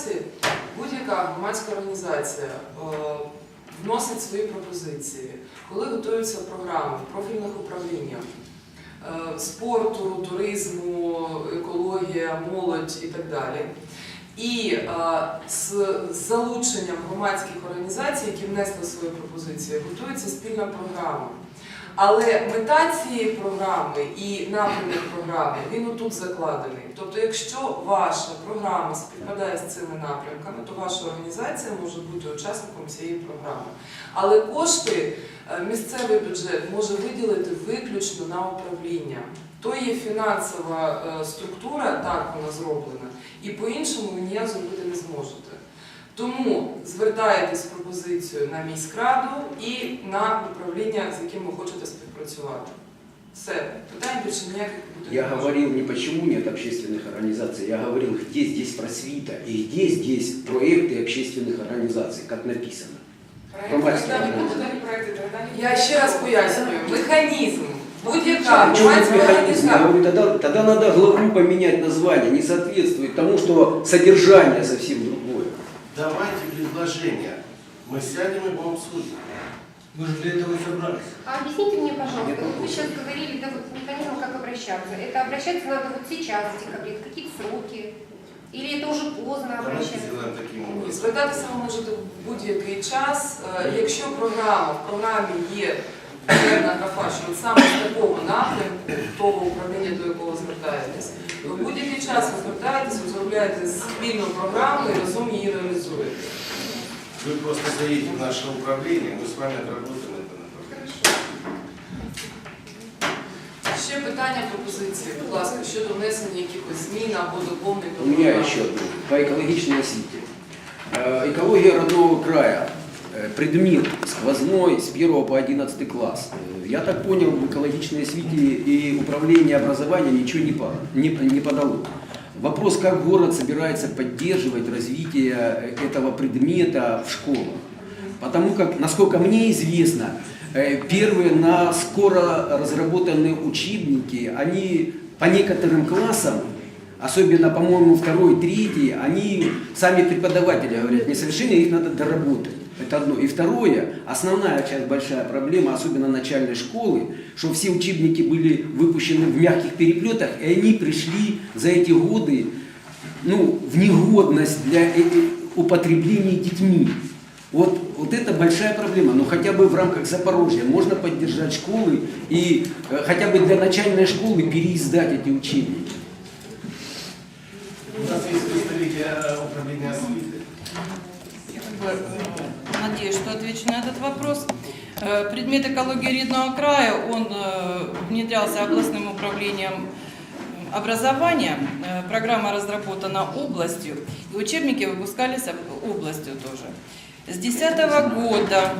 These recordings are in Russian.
організацій. Будь-яка громадська організація е, вносить свої пропозиції, коли готуються програми в профільних управліннях е, спорту, туризму, екологія, молодь і так далі. І е, з залученням громадських організацій, які внесли свої пропозиції, готується спільна програма. Але мета цієї програми і напрямок програми він отут закладений. Тобто, якщо ваша програма співпадає з цими напрямками, то ваша організація може бути учасником цієї програми. Але кошти е, місцевий бюджет може виділити виключно на управління. То є фінансова е, структура, так вона зроблена, і по-іншому ви ніяк зробити не зможете. Тому звертаєтесь з пропозицією на міськраду і на управління, з яким ви хочете співпрацювати. Все, питань більше ніяких бути Я не може. говорил не почему нет общественных организаций, я говорил, где здесь просвита и где здесь проекты общественных организаций, как написано. Громадські організації. Я ще раз пояснюю, механізм. Будь-яка А почему громадська механизм? Я організація. говорю, тогда, тогда надо главу поменять название, не соответствует тому, что содержание совсем другое. Давайте предложення. Ми сядемо і будемо обсудити. Мы же для этого и собрались. А объясните мне, пожалуйста, вот вы сейчас говорили, да, вот механизм, как обращаться. Это обращаться надо вот сейчас, в декабре, в какие сроки? Или это уже поздно Давайте обращаться? зробимо таким Ні, образом. Звертатися ви можете в будь-який час. Е, Якщо програма, в програмі є певна графа, що от саме з такого напрямку, того управління, до якого звертаєтесь, ви в будь-який час ви звертаєтесь, розробляєте спільну програму і разом її реалізуєте. Ви просто заїдете в наше управління, ми з вами отработаємо це направлення. Ще питання, пропозиції, будь ласка, щодо внесення якихось змін або доповнень до У меня програми. еще одно, по экологичной освите. Э, Экология родного края. Э, Предмет сквозной с 1 по 11 класс. Э, Я так понял, в экологичной освите и управление образования ничего не, по- не, не подало. Вопрос, как город собирается поддерживать развитие этого предмета в школах. Потому как, насколько мне известно, э, первые на скоро разработанные учебники, они по некоторым классам, особенно, по-моему, второй, третий, они, сами преподаватели говорят, несовершенно, их надо доработать. Это одно. И второе, основная часть, большая проблема, особенно начальной школы, что все учебники были выпущены в мягких переплетах, и они пришли за эти годы ну, в негодность для э, э, употребления детьми. Вот, вот это большая проблема. Но хотя бы в рамках Запорожья можно поддержать школы и э, хотя бы для начальной школы переиздать эти учебники. У нас є представитель е, управління надеюсь, что отвечу на этот вопрос. Э, Предмет экологии рідного края, он э, внедрялся областным управлением э, образования. Программа разработана областью, и учебники выпускались об- областью тоже. С 2010 года,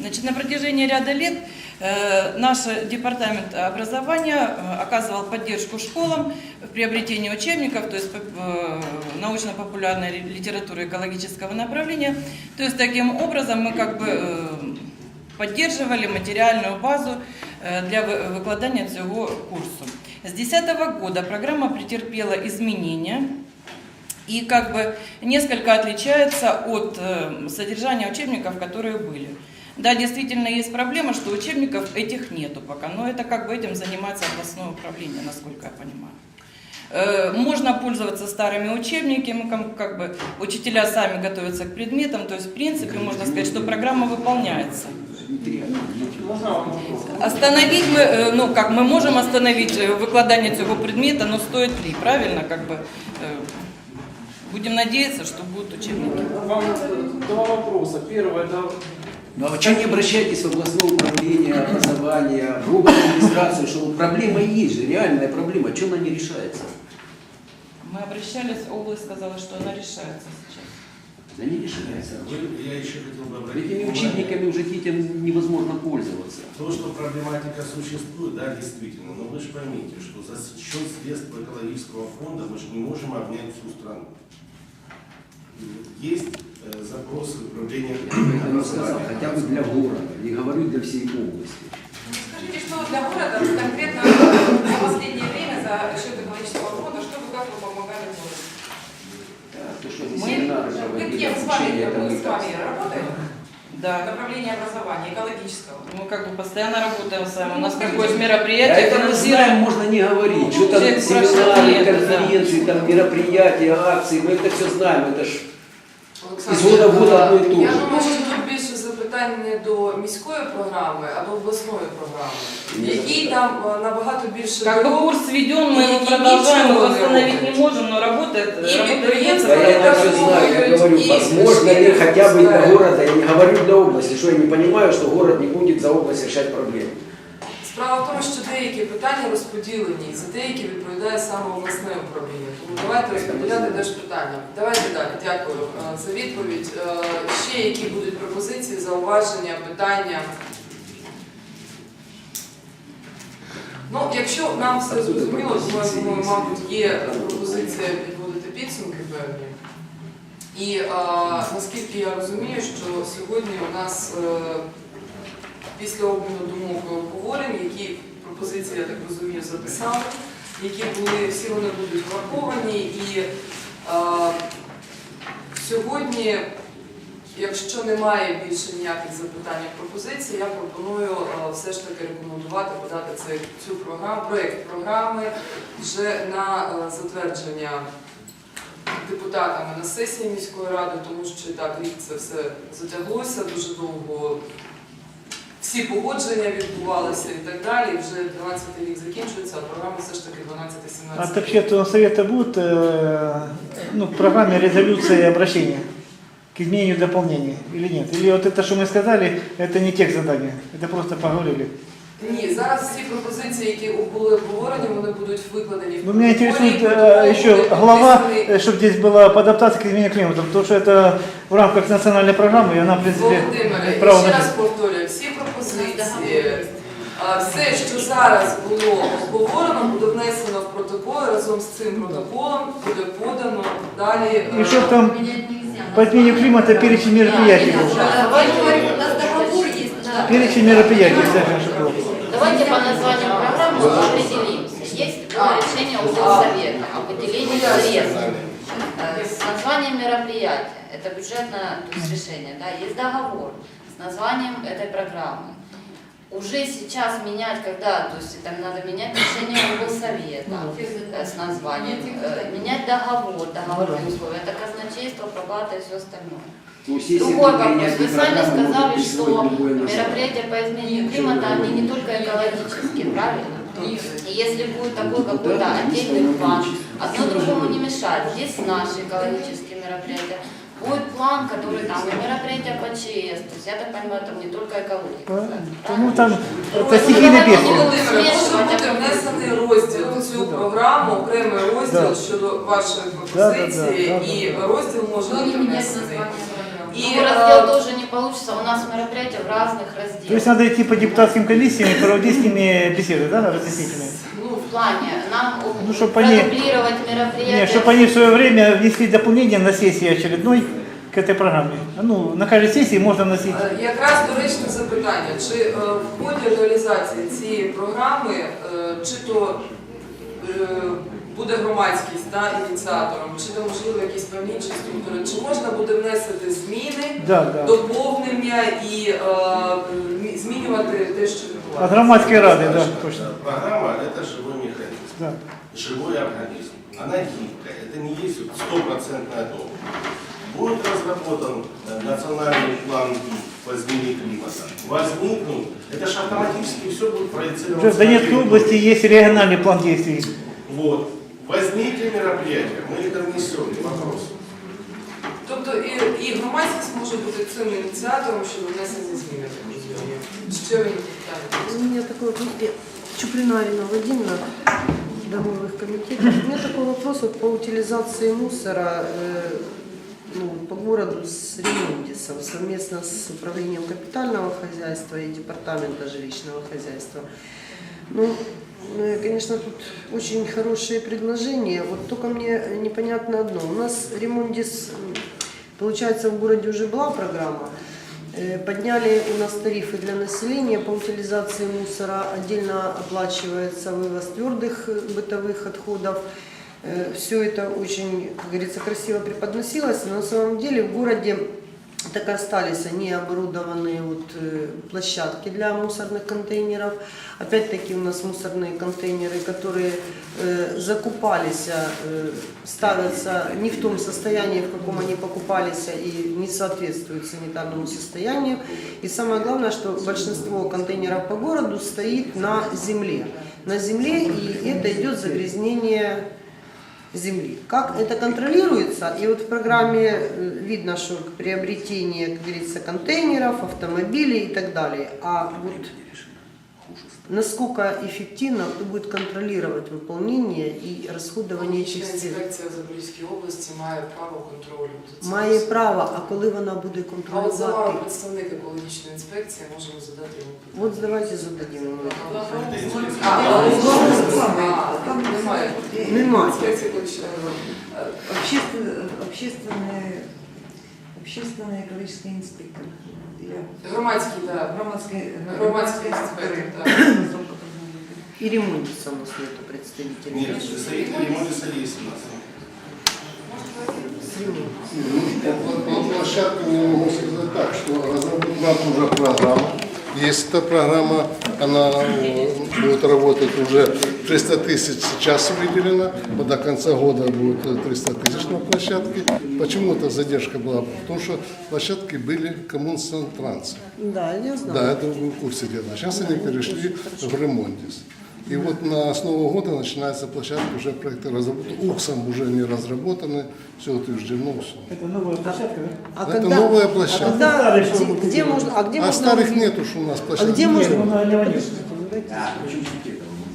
значит, на протяжении ряда лет наш департамент образования э, оказывал поддержку школам в приобретении учебников, то есть э, научно-популярной литературы экологического направления. То есть таким образом мы как бы э, поддерживали материальную базу э, для вы- выкладання цього курсу. С 2010 года программа претерпела изменения и как бы несколько отличается от э, содержания учебников, которые были. Да, действительно есть проблема, что учебников этих нету пока, но это как бы этим занимается областное управление, насколько я понимаю. Э, Можно пользоваться старыми учебниками, кам- как бы учителя сами готовятся к предметам, то есть в принципе можно сказать, что программа выполняется. Остановить мы, э, ну как, мы можем остановить э, викладання цього предмета, но стоит ли, правильно, как бы, будем надеяться, что будут учебники. Вам два вопроса. Первое, это Ну а вы что не обращаетесь в областное управление образования, в областную администрацию, что проблема есть же, реальная проблема, что она не решается? Мы обращались, область сказала, что она решается сейчас. Она не решается. Ви- Я ще хотів би обратити Этими внимание. учебниками уже детям невозможно пользоваться. То, что проблематика существует, да, действительно, но вы же поймите, что за счет средств экологического фонда мы же не можем обнять всю страну. Есть э, запросы управления Я поэтому сказал, хотя бы для города, не говорю для всей области. Скажите, что для города конкретно за последнее время, за счет экологического фонда, что вы как вы помогали городу? Да, то, что Мы- семинары Мы это мы мы с так. вами работаем? Да. Направление образования, экологического. Мы как бы постоянно работаем с вами. У нас Ну, какое-то Да мероприятие это мы знаем, можно не говорить. Ну, Что там человек спрашивает семинары, да. конференции, там мероприятия, акции, мы это все знаем. Это ж Із года в год одно і то Я запитань не до міської програми, а до обласної програми, в Ні, якій запитань. там е, набагато більше Как бы дорог, курс введен, мы его И продолжаем, ничего его не восстановить не работает. можем, но работает. И работает предприятия, Да я это это все знаю, я будет говорю, и возможно ли решение хотя бы для пускай. города, я не говорю для области, что я не понимаю, что город не будет за область решать проблемы. Справа в тому, що деякі питання розподілені, і за деякі відповідає саме обласне управління. Тому давайте розподіляти теж питання. Давайте далі. Дякую е, за відповідь. Е, Ще які будуть пропозиції, зауваження, питання. Ну, якщо нам все зрозуміло, то думаю, мабуть, є пропозиція підводити підсумки певні. І е, наскільки я розумію, що сьогодні у нас е, після обміну думок і обговорень, які пропозиції, я так розумію, записали, які були, всі вони будуть враховані. І е, сьогодні, якщо немає більше ніяких запитань пропозицій, я пропоную е, все ж таки рекомендувати подати цей, цю програму, проєкт програми вже на е, затвердження депутатами на сесії міської ради, тому що так рік це все затяглося дуже довго всі погодження відбувалися і так далі. І вже 12 рік закінчується, а програма все ж таки 12-17 От общественного совета будет э, ну, в программе резолюции и обращения к изменению и дополнению или нет? Или вот это, что мы сказали, это не текст задания, это просто поговорили. Ні, зараз всі пропозиції, які були обговорені, вони будуть викладені в Ну, меня протоколі, интересует протокол э, еще буде глава, підписаний. чтобы здесь была по адаптации к изменению климата, потому что это в рамках национальной программы, и она, в принципе, Володимире, имеет і право ще на раз повторюю, всі пропозиції, а, все, що зараз було обговорено, буде внесено в протокол, разом з цим протоколом буде подано далі. И е, чтобы там по изменению климата перечень мероприятий был. У нас договор есть. да. Перечень мероприятий, Саша Шиклов. Давайте по названию программы определимся. Есть было решение облсовета о выделении средств э, с названием мероприятия. Это бюджетное то есть решение, да, есть договор с названием этой программы. Уже сейчас менять, когда, то есть там надо менять решение облсовета э, с названием, э, менять договор, договорные условия, это казначейство, проплата и все остальное. Ну, Другой вопрос. Вы сами сказали, что мероприятия по изменению климата, они не только экологические, правильно? И если будет такой какой-то отдельный план, одно другому не мешает. Есть наши экологические мероприятия, будет план, который там и мероприятия по ЧС, то есть я так понимаю, там не только экология. Ну там это Ну, стихийное давайте бедствие. Володимире, може Смішувати бути внесений розділ в цю програму, окремий розділ Да. щодо вашої Да, пропозиції, да, да, да, і розділ може Ну, бути не менять внесений. название программы. И, Ну, э, раздел тоже не получится, у нас мероприятия в разных То есть разделах. надо идти по депутатским комиссиям и проводить с ними беседы, да, разъяснительные? Ну, В плане нам Ну, чтоб они- продублировать мероприятия. Нет, чтобы они в свое время внесли дополнение на сессии очередной к этой программе. Ну, на каждой сессии можно вносить. Е, Якраз доречне запитання, чи е, в ході реалізації цієї програми, е, чи то е, буде громадськість да, ініціатором, чи то можливо якісь певні інші структури, чи можна буде внести зміни, Да, да. доповнення і е, мі- змінювати те, що От відбувається? громадской рады, да, точно. Программа – это живой механизм, Да. живой организм. Она гибкая, это не есть вот стопроцентная дом. Будет разработан э, национальный план по изменению климата. Возникнут, это же автоматически все будет Уже проецироваться. в Донецкой на области есть региональный план действий. Вот. Возникли мероприятия, мы это внесем, не вопрос. Тобто і, і громадськість може бути цим ініціатором щодо внесення змін, я так розумію. Ще ви питання? У меня такой вопрос. Я Домовых комитетов. У меня такой вопрос вот по утилизации мусора э, ну, по городу с Ремундисом совместно с управлением капитального хозяйства и департамента жилищного хозяйства. Ну, э, конечно, тут очень хорошие предложения. Вот только мне непонятно одно. У нас Ремундис м, Получается, в городе уже была программа. Э, Подняли у нас тарифы для населения по утилизации мусора. Отдельно оплачивается вывоз твердых э, бытовых отходов. Все это очень, как говорится, красиво преподносилось. Но на самом деле в городе так и остались они оборудованные вот, э, площадки для мусорных контейнеров. Опять-таки у нас мусорные контейнеры, которые э, закупались, э, ставятся не в том состоянии, в каком они покупались, и не соответствуют санитарному состоянию. И самое главное, что большинство контейнеров по городу стоит на земле. На земле, и это идет загрязнение земли. Как это контролируется? И вот в программе э, видно, что приобретение, как говорится, контейнеров, автомобилей и так далее. А вот насколько эффективно кто будет контролировать выполнение и расходование этих Екологічна средств? інспекція в Запорізькій області має право контролю. за цим. Має право, а коли вона буде А от за вами контролювати? представник екологічної інспекції, можемо задати йому питання. От давайте зададим ему. А, а, там немає. Немає. Інспекції екологічної Общественный, общественный, общественный экологический инспектор. Я Громадський, так. громадский, Громадський інспектор, так. И ремонтиста у нас нету представителей. Нет, представители ремонта есть у нас. По площадкам я могу сказать так, что разработана уже программа. Есть эта программа, она э, будет работать уже 300 тысяч сейчас выделено, вот до конца года будет э, 300 тысяч на площадке. Почему эта задержка была? Потому что площадки были коммунсантранса. Да, я знаю. Да, это в курсе дела. Сейчас они перешли в ремонтис. И вот на с Нового года начинается площадка уже проекты разработаны. УКСом уже не разработаны, все утверждено. Все. Это новая площадка, да? А Это когда, новая а площадка. когда, Старые, где, где можно, а где А можно старых увидеть? нет уж у нас А площадок. где Нет, можно?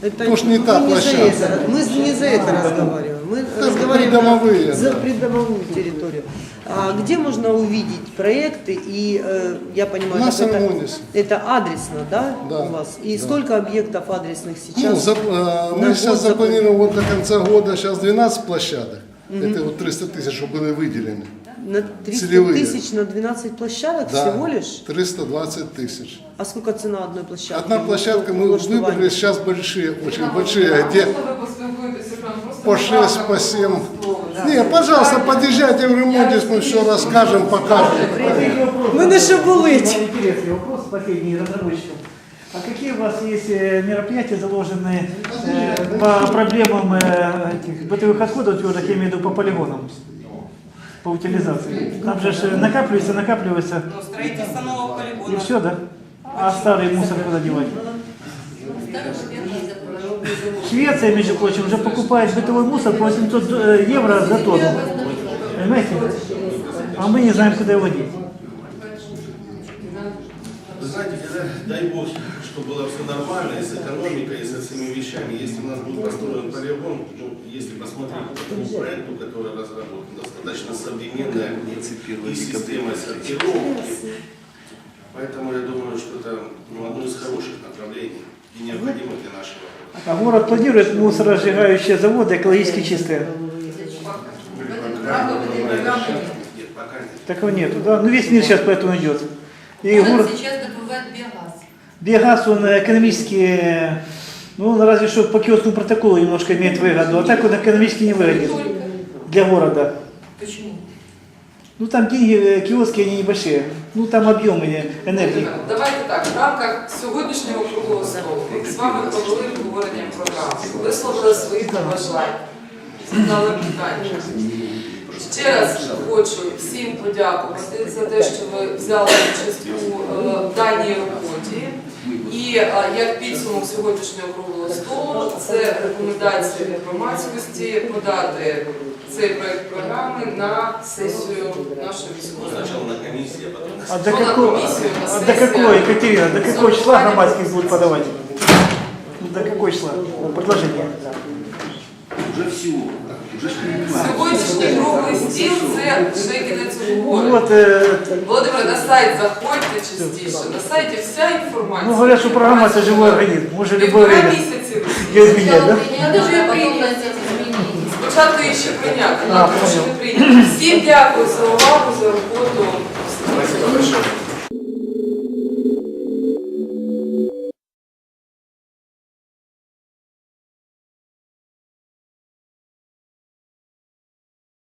Это Может, не та площадка. это, мы не за это разговариваем. Мы разговариваем придомовые, за да. придомовую территорию. А где можно увидеть проекты и э, я понимаю, На это, это адресно, да, Да, у вас? И да. сколько объектов адресных Ну, сейчас? за- э, мы сейчас запланировали вот до конца года сейчас 12 площадок. Это вот 300 тысяч, чтобы были выделены. На 300 целевые. тысяч на 12 площадок Да, всего лишь? 320 тысяч. А сколько цена одной площадки? Одна площадка мы выбрали сейчас большие, очень большие, где Можна ви поспілкуєтеся прям просто по 6, направо по 7. слово, да. Не, пожалуйста, подъезжайте в ремонтис, мы все расскажем, покажем. Мы на что болеть? Интересный вопрос последний разработчикам. А какие у вас есть э, мероприятия, заложенные э, по проблемам э, этих бытовых отходов твердых, я имею в виду по полигонам, по утилизации? Там же ж накапливается, накапливается, Но строительство нового и полигона. все, да? А старый мусор куда девать? Швеция, между прочим, уже покупает бытовой мусор по 800 э, евро за тонну. Понимаете? А мы не знаем, куда его деть. Вы знаете, когда, дай бог, чтобы было все нормально и с экономикой, и со всеми вещами, если у нас будет построен полигон, ну, если посмотреть по тому проекту, который разработан, достаточно современная и система сортировки. Поэтому я думаю, что это ну, одно из хороших направлений и необходимо для нашего города. А город планирует мусоросжигающие заводы экологически чистые? Нет, пока нет. Такого нету, да? Ну весь мир сейчас по этому идет. И город, сейчас добывает биогаз. биогаз, он экономически, ну разве что по киотскому протоколу немножко имеет выгоду, а так он экономически не выгоден для города. Почему? Ну там деньги э, киоски, они небольшие. Ну там объемы энергии. Давайте так, в рамках сьогоднішнього круглого столу з вами провели обговорення програми, висловили свої побажання, задали питання. Ще раз хочу всім подякувати за те, що ви взяли участь у е, даній роботі. І е, як підсумок сьогоднішнього круглого столу, це рекомендація від громадськості подати цей проект програми на сесію нашої військової а до Что на какого, комиссию, на а до сессию? До какого числа? Предложение. Уже все. Уже ж принимают. Сьогоднішній круглий стіл це вже кінець Ну угоди. вот, э, Володимир, на сайт заходьте частіше. На сайті вся інформація. ну говорят, что программа это живой организм. Может любое Півтора время місяці. ее изменять, да? Надо же принять эти изменения. спочатку її ще прийняти, А, тому що понял. не прийняти. Всім дякую за увагу, за роботу. Спасибо большое.